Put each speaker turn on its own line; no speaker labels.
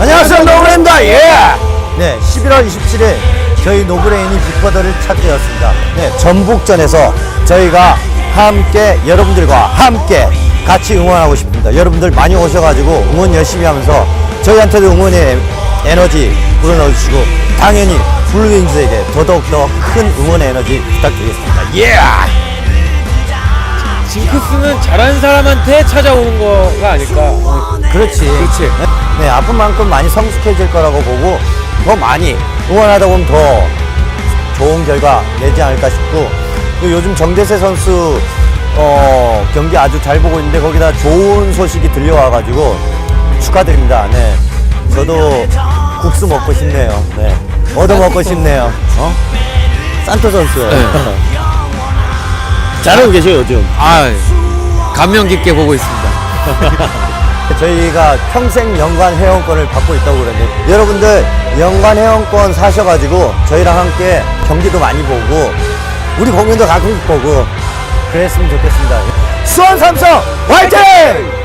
안녕하세요 노브레입니다 예! 네 11월 27일 저희 노브레인이 빅버더를 찾게 되었습니다 네 전북전에서 저희가 함께 여러분들과 함께 같이 응원하고 싶습니다 여러분들 많이 오셔가지고 응원 열심히 하면서 저희한테도 응원의 에너지 불어넣어주시고 당연히 블루윙즈에게 더더욱더 큰 응원의 에너지 부탁드리겠습니다 예!
징크스는 잘하는 사람한테 찾아오는 거가 아닐까.
그렇지.
그렇지.
네, 아픈 만큼 많이 성숙해질 거라고 보고 더 많이 응원하다 보면 더 좋은 결과 내지 않을까 싶고 또 요즘 정대세 선수 어, 경기 아주 잘 보고 있는데 거기다 좋은 소식이 들려와가지고 축하드립니다. 네, 저도 국수 먹고 싶네요. 네, 얻어 먹고 싶네요. 어? 산토 선수. 잘하고 계셔요 요즘.
아, 감명 깊게 보고 있습니다.
저희가 평생 연간 회원권을 받고 있다고 그러는데 여러분들 연간 회원권 사셔가지고 저희랑 함께 경기도 많이 보고 우리 공연도 가끔 보고 그랬으면 좋겠습니다. 수원 삼성 화이팅!